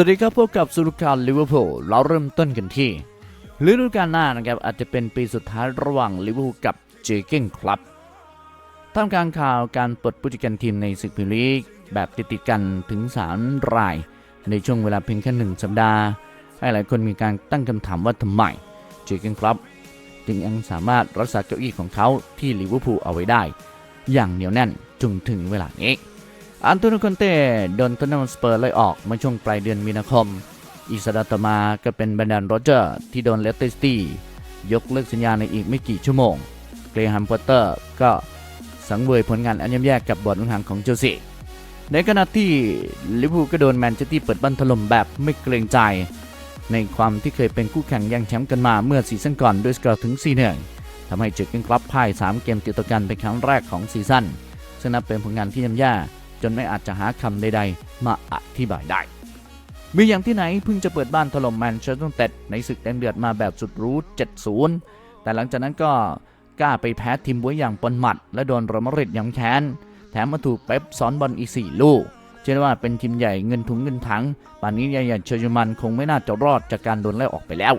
วัสดีครับพบกับสุรการลิเวอร์พูลเราเริ่มต้นกันที่ฤดูกาลหน้านะครับอาจจะเป็นปีสุดท้ายระหว่างลิเวอร์พูลกับเจเก้นครับท่ามกลางข่าวการปลดผู้จัดการทีมในศึกพรีเมียร์ลีกแบบติดๆกันถึง 3 ราย ในช่วงเวลาเพียงแค่หนึ่งสัปดาห์ ให้หลายคนมีการตั้งคำถามว่าทำไมเจเก้นครับจึงยังสามารถรักษาเก้าอี้ของเขาที่ลิเวอร์พูลเอาไว้ได้ อย่างเหนียวแน่นจนถึงเวลานี้ อันโตนิโคอนเต้โดนทอนนัมสเปอร์ไล่ออกเมื่อช่วงปลายเดือนมีนาคม อีสดาตมาก็เป็นแบรนดอนโรเจอร์ที่โดนเลสเตอร์ซิตี้ยกเลิกสัญญาในอีกไม่กี่ชั่วโมง เกรแฮมพอตเตอร์ก็สังเวยผลงานอันย่ำแย่กับบอร์ดหนุนหางของเชลซีในขณะที่ลิเวอร์พูลก็โดนแมนเชสเตอร์เปิดบ้านถล่มแบบไม่เกรงใจ ในความที่เคยเป็นคู่แข่งย่งแชมป์กันมาเมื่อซีซั่นก่อนด้วยสกอร์ถึง4-1ทำให้เจอร์เกนคลับพ่าย 3 เกมติดต่อกันเป็นครั้งแรกของซีซั่นซึ่งนับเป็นผลงานที่ย่ำแย่ จนไม่อาจจะหาคำใดๆ มาอธิบายได้ มีอย่างที่ไหนเพิ่งจะเปิดบ้านถล่มแมนเชสเตอร์เต็ดในศึกแดงเดือดมาแบบสุดรู้ 7-0 แต่หลังจากนั้นก็กล้าไปแพ้ทีมบัวอย่างปนหมัด และโดนรมาริดย้ำแค้น แถมมาถูกเป๊ปซ้อนบอลอีก 4 ลูก เชื่อว่าเป็นทีมใหญ่เงินถุงเงินถัง ป่านนี้ใหญ่ๆเชอร์ยูมันคงไม่น่าจะรอดจากการโดนไล่ออกไปแล้ว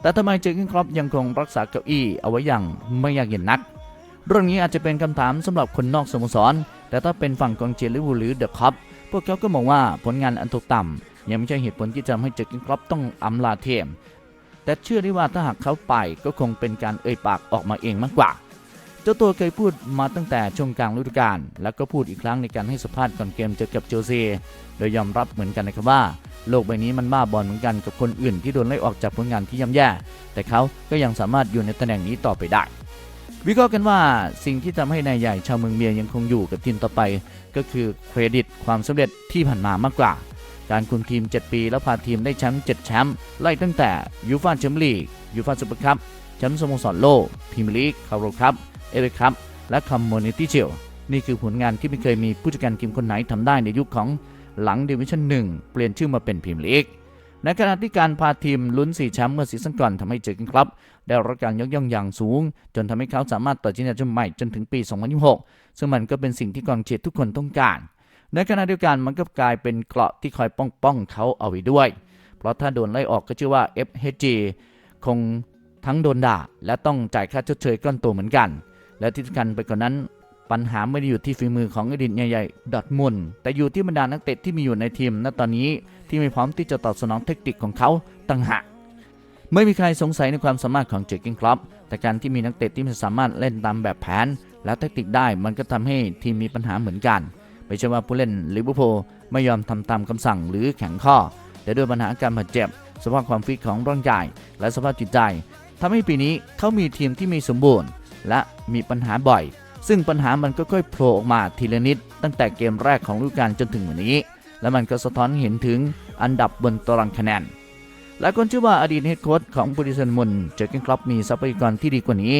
แต่ทำไมเจอร์เกนครอปยังคงรักษาเก้าอี้เอาไว้อย่างไม่ยากเย็นนัก เรื่องนี้อาจจะเป็นคำถามสำหรับคนนอกสโมสร แต่ถ้าเป็นฝั่งกองเชียร์ลิเวอร์พูลหรือเดอะคัพพวกเขาก็มองว่าผลงานอันตกต่ำยังไม่ใช่เหตุผลที่จะทำให้เจอร์เกนครอปต้องอำลาทีมแต่เชื่อได้ว่าถ้าหากเขาไปก็คงเป็นการเอ่ยปากออกมาเองมากกว่า เจ้าตัวเคยพูดมาตั้งแต่ช่วงกลางฤดูกาลแล้วก็พูดอีกครั้งในการให้สัมภาษณ์ก่อนเกมเจอกับเชลซีโดยยอมรับเหมือนกันนะครับว่าโลกใบนี้มันบ้าบอลเหมือนกันกับคนอื่นที่โดนไล่ออกจากผลงานที่ย่ำแย่ แต่เขาก็ยังสามารถอยู่ในตำแหน่งนี้ต่อไปได้ วิเคราะห์กันว่าสิ่งที่ทำให้นายใหญ่ชาวเมืองเมียยังคงอยู่กับทีมต่อไป ก็คือเครดิตความสำเร็จที่ผ่านมามากกว่า การคุมทีม 7 ปี แล้วพาทีมได้แชมป์7แชมป์ไล่ตั้งแต่ยูฟ่าแชมเปี้ยนลีกยูฟ่าซูเปอร์คัพแชมป์สโมสรโลกพรีเมียร์ลีกคาร์โรคัพเอเวอร์คัพและคอมมูนิตี้เชลนี่คือผลงานที่ไม่เคยมีผู้จัดการทีมคนไหนทำได้ในยุคของหลังดิวิชั่น1เปลี่ยนชื่อมาเป็นพรีเมียร์ลีก ในขณะที่การพาทีมลุ้น4แชมป์เมื่อซีซั่นก่อนทำให้เจอกันครับ ได้รับการยกย่องอย่างสูง จนทำให้เขาสามารถต่อชิงแชมป์ใหม่จนถึงปี 2026 ซึ่งมันก็เป็นสิ่งที่กองเชียร์ทุกคนต้องการ ในขณะเดียวกันมันก็กลายเป็นเกราะที่คอยป้องป้องเขาเอาไว้ด้วย เพราะถ้าโดนไล่ออกก็ชื่อว่า FHG คงทั้งโดนด่าและต้องจ่ายค่าชดเชยก้อนโตเหมือนกัน และที่สำคัญไปกว่านนั้น ปัญหาไม่ได้อยู่ที่ฝีมือของอดีตใหญ่ๆดอทมุนแต่อยู่ที่บรรดานักเตะที่มีอยู่ในทีมณตอนนี้ที่ไม่พร้อมที่จะตอบสนองเทคนิคของเขาต่างหากไม่มีใครสงสัยในความสามารถของเจอร์เกนคล็อปแต่การที่มีนักเตะที่ไม่สามารถเล่นตามแบบแผน และแทคติกได้มันก็ทำให้ทีมมีปัญหาเหมือนกัน ไม่ใช่ว่าผู้เล่นลิเวอร์พูลไม่ยอมทำตามคำสั่งหรือแข็งข้อ แต่ด้วยปัญหาการบาดเจ็บ สภาพความฟิตของร่างกายและสภาพจิตใจทำให้ปีนี้เขามีทีมที่มีสมบูรณ์ และมีปัญหาบ่อย ซึ่งปัญหามันก็ค่อยโผล่ออกมาทีละนิด ตั้งแต่เกมแรกของฤดูกาลจนถึงวันนี้ และมันก็สะท้อนเห็นถึงอันดับบนตารางคะแนนหลายคนเชื่อว่าอดีตเฮดโค้ชของบริษัทมุนเจอร์เกนคลับมีทรัพยากรที่ดีกว่านี้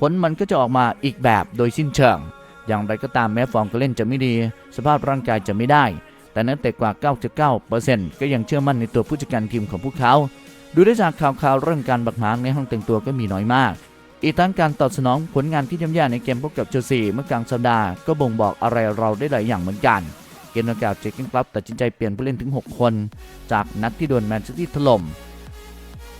ผลมันก็จะออกมาอีกแบบโดยสิ้นเชิง อย่างไรก็ตามแม้ฟอร์มการเล่นจะไม่ดี สภาพร่างกายจะไม่ได้ แต่นักเตะกว่า 99%ก็ยังเชื่อมั่นในตัวผู้จัดการทีมของพวกเขา ดูได้จากข่าวข่าวๆเรื่องการบักหมางในห้องแต่งตัวก็มีน้อยมาก อีกทั้งการตอบสนองผลงานที่ย่ำแย่ในเกมพบกับเชลซีเมื่อกลางสัปดาห์ก็บ่งบอกอะไรเราได้หลายอย่างเหมือนกันเกมดังกล่าวเจอร์เกนคลับตัดสินใจเปลี่ยนผู้เล่นถึง 6 คน จากนัดที่โดนแมนซิตี้ถล่ม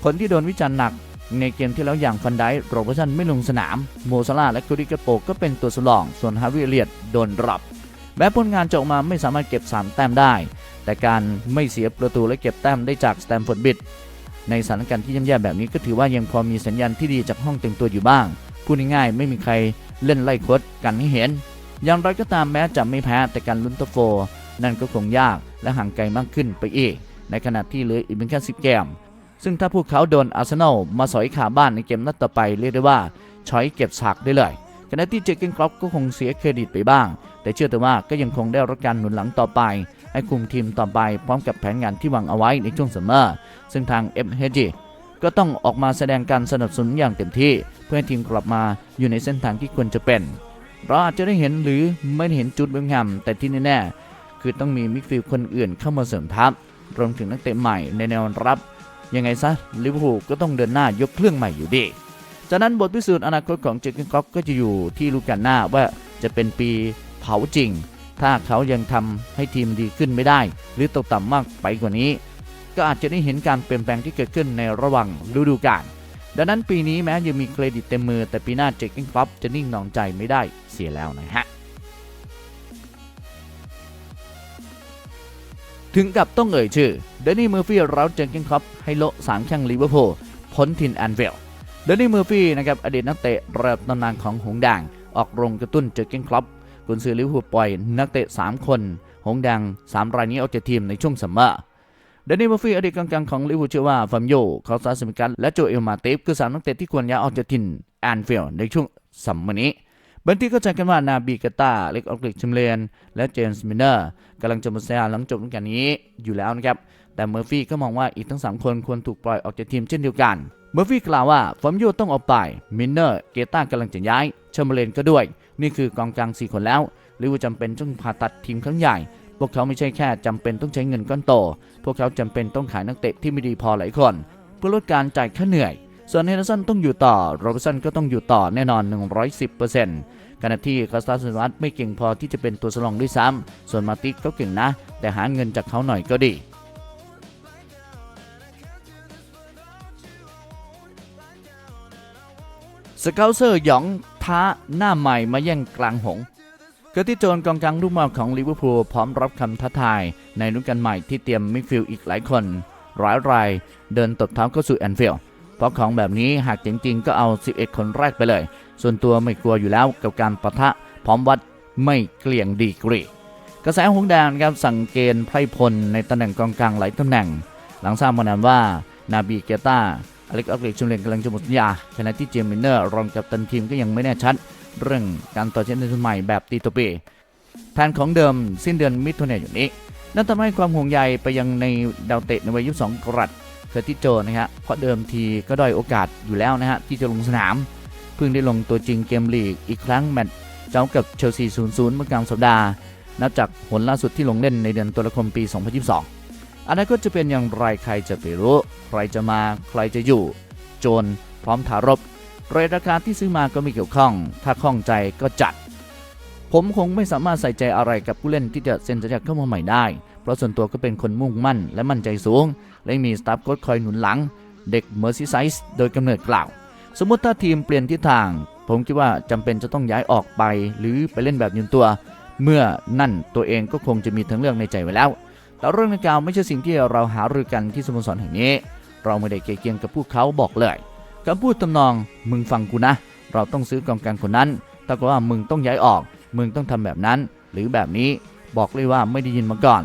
คนที่โดนวิจารณ์หนักในเกมที่แล้วอย่างฟันไดโรเบอร์สันไม่ลงสนาม โมซาลาและคูริกาโปก็เป็นตัวสำรอง ส่วนฮาริเอเลียดโดนดรอปแม้ผลงานจะออกมาไม่สามารถเก็บ 3 แต้มได้ แต่การไม่เสียประตูและเก็บแต้มได้จากสแตมฟอร์ดบิด ในสถานการณ์ที่ย่ำแย่แบบนี้ก็ถือว่ายังพอมีสัญญาณที่ดีจากห้องแต่งตัวอยู่บ้าง พูดง่ายๆไม่มีใครเล่นไล่คดกันให้เห็น อย่างไรก็ตามแม้จะไม่แพ้แต่การลุ้นตัวโฟร์นั่นก็คงยากและห่างไกลมากขึ้นไปอีก ในขณะที่เหลืออีกเพียงแค่สิบเกม ซึ่งถ้าพวกเขาโดนอาร์เซนอลมาสอยขาบ้านในเกมนัดต่อไปเรียกได้ว่าช้อยเก็บฉากได้เลยขณะที่เจเกนครอปก็คงเสียเครดิตไปบ้าง แต่เชื่อแต่ว่าก็ยังคงได้รับการหนุนหลังต่อไป ให้คุมทีมต่อไปพร้อมกับแผนงานที่วางเอาไว้ในช่วงซัมเมอร์ซึ่งทาง FHG ก็ต้องออกมาแสดงการสนับสนุนอย่างเต็มที่ เพื่อให้ทีมกลับมาอยู่ในเส้นทางที่ควรจะเป็น เราอาจจะได้เห็นหรือไม่เห็นจุดเบื้องหำแต่ที่แน่ๆคือต้องมีมิดฟิลด์คนอื่นเข้ามาเสริมทัพรวมถึงนักเตะใหม่ในแนวรับ ยังไงซะลิเวอร์พูลก็ต้องเดินหน้ายกเครื่องใหม่อยู่ดี จากนั้นบทพิสูจน์อนาคตของเจอร์เกนคล็อปก็จะอยู่ที่ลูกกันหน้าว่าจะเป็นปีเผาจริง ถ้าเขายังทำให้ทีมดีขึ้นไม่ได้ หรือตกต่ำมากไปกว่านี้ ก็อาจจะได้เห็นการเปลี่ยนแปลงที่เกิดขึ้นในระหว่างฤดูกาลดังนั้นปีนี้แม้ยังมีเครดิตเต็มมือแต่ปีหน้าเจคกิ้งคลับจะนิ่งนองใจไม่ได้เสียแล้วนะฮะถึงกับต้องเอ่ยชื่อเดนนี่เมอร์ฟี่เราเจคกิ้งคลับให้โละสามแข้งลิเวอร์พูลพ้นถิ่นแอนฟิลเดนนี่เมอร์ฟี่นะครับอดีตนักเตะระดับตำนานของหงส์แดงออกโรงกระตุ้นเจคกิ้งคลับ กุนซือลิเวอร์พูลปล่อยนักเตะ 3 คน หงส์แดง3 รายนี้ออกจากทีมในช่วงซัมมอร์เดนนี่เมอร์ฟี่อดีตกองกลางของลิเวอร์พูลเชื่อว่าฟามโยคาซาสมิกันและโจเอลมาติฟคือสามนักเตะที่ควรย้ายออกจากถิ่นแอนฟิลด์ในช่วงซัมมอร์นี้บันที่เข้าใจกันว่านาบีกาตาเล็กออกลิกชิมเลน และเจมส์มินเนอร์กำลังจะหมดสัญญาหลังจบฤดูกาลนี้อยู่แล้วนะครับ แต่เมอร์ฟี่ก็มองว่าอีกทั้ง 3 คนควรถูกปล่อยออกจากทีมเช่นเดียวกัน เมอร์ฟี่กล่าวว่าฟอร์มโยต้องออกไป มินเนอร์ เกต้ากำลังจะย้ายเชมเบอร์เลนก็ด้วย นี่คือกองกลาง 4 คนแล้วลิเวอร์จำเป็นต้องผ่าตัดทีมครั้งใหญ่ พวกเขาไม่ใช่แค่จำเป็นต้องใช้เงินก้อนโต พวกเขาจำเป็นต้องขายนักเตะที่ไม่ดีพอหลายคน เพื่อลดการจ่ายค่าเหนื่อย ส่วนเฮนเดอร์สันต้องอยู่ต่อโรบินสันก็ต้องอยู่ต่อแน่นอน 110%ขณะที่คาสตาสวัตไม่เก่งพอที่จะเป็นตัวสำรองด้วยซ้ำส่วนมาติกก็เก่งนะ แต่หาเงินจากเขาหน่อยก็ดีสเกลเซอร์หยอง้าหน้าใหม่มาแย่งกลางหงส์เกอร์ติโจนกองกลางลูกมอของลิเวอร์พูลพร้อมรับคำท้าทายในรุ่นกันใหม่ที่เตรียมมิดฟิลด์อีกหลายคนร้ายรายเดินตบเท้าเข้าสู่แอนฟิลด์เพราะของแบบนี้หากจริงๆ ก็เอา 11 คนแรกไปเลย ส่วนตัวไม่กลัวอยู่แล้วกับการปะทะพร้อมวัดไม่เกลี่ยงดีกรี กระแสหงส์แดงครับสั่งเกณฑ์ไพรพลในตำแหน่งกองกลางหลายตำแหน่ง หลังทราบมานานว่านาบีเกต้า อเล็กออกเล็กชุมเลนกำลังจะหมดสัญญาขณะที่เจมมินเนอร์รองกัปตันทีมก็ยังไม่แน่ชัด เรื่องการต่อเช่นในสมัยแบบตีตัวเปแผนของเดิมสิ้นเดือนมิถุนายนนี้นั่นทำให้ความห่วงใยไปยังในดาวเตะในวัย 22 กรัตเคอร์ติโจนะฮะเพราะเดิมทีก็ด้อยโอกาสอยู่แล้วนะฮะที่จะลงสนาม เพิ่งได้ลงตัวจริงเกมลีกอีกครั้งแมตช์เจ้ากับเชลซี 0-0 เมื่อกลางสัปดาห์ นับจากผลล่าสุดที่ลงเล่นในเดือนตุลาคมปี 2022 อนาคตจะเป็นอย่างไรใครจะไปรู้ ใครจะมาใครจะอยู่ โจรพร้อมถารบเรทราคาที่ซื้อมาก็มีเกี่ยวข้อง ถ้าข้องใจก็จัด ผมคงไม่สามารถใส่ใจอะไรกับผู้เล่นที่จะเซ็นสัญญาเข้ามาใหม่ได้ เพราะส่วนตัวก็เป็นคนมุ่งมั่นและมั่นใจสูง และมีสตาฟโค้ชคอยหนุนหลัง เด็กเมอร์ซีไซส์โดยกำเนิดกล่าว สมมติถ้าทีมเปลี่ยนทิศทาง ผมคิดว่าจำเป็นจะต้องย้ายออกไป หรือไปเล่นแบบยืนตัว เมื่อนั่นตัวเองก็คงจะมีทั้งเรื่องในใจไว้แล้ว แต่เรื่องดังกล่าวไม่ใช่สิ่งที่เราหารือกันที่สโมสรแห่งนี้ เราไม่ได้เกยเกียงกับพวกเขาบอกเลยคำพูดตำนองมึงฟังกูนะ เราต้องซื้อกองกลางคนนั้นถ้าก็ว่ามึงต้องย้ายออก มึงต้องทำแบบนั้น หรือแบบนี้บอกเลยว่าไม่ได้ยินมาก่อน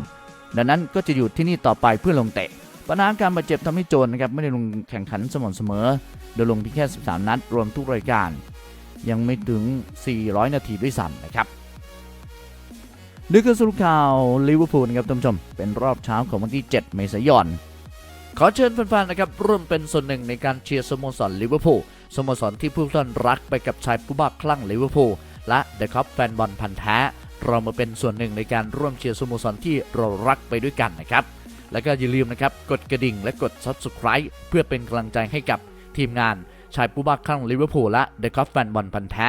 ดังนั้นก็จะอยู่ที่นี่ต่อไปเพื่อลงเตะปัญหาการบาดเจ็บทำให้โจนนะครับไม่ได้ลงแข่งขันสม่ำเสมอ โดยลงเพียงแค่ 13 นัดรวมทุกรายการ ยังไม่ถึง 400 นาทีด้วยซ้ำนะครับ นี่คือสรุปข่าวลิเวอร์พูลนะครับท่านผู้ชม เป็นรอบเช้าของวันที่ 7 เมษายน ขอเชิญแฟนๆนะครับร่วมเป็นส่วนหนึ่งในการเชียร์สโมสรลิเวอร์พูลสโมสรที่ผู้ท่านรักไปกับชายผู้บ้าคลั่งลิเวอร์พูลและเดอะคัพแฟนบอลพันธ์แท้ เรามาเป็นส่วนหนึ่งในการร่วมเชียร์สโมสรที่เรารักไปด้วยกันนะครับ แล้วก็อย่าลืมนะครับกดกระดิ่งและกด Subscribe เพื่อเป็นกำลังใจให้กับทีมงานชายผู้บ้าคลั่งลิเวอร์พูลและเดอะคัพแฟนบอลพันธ์แท้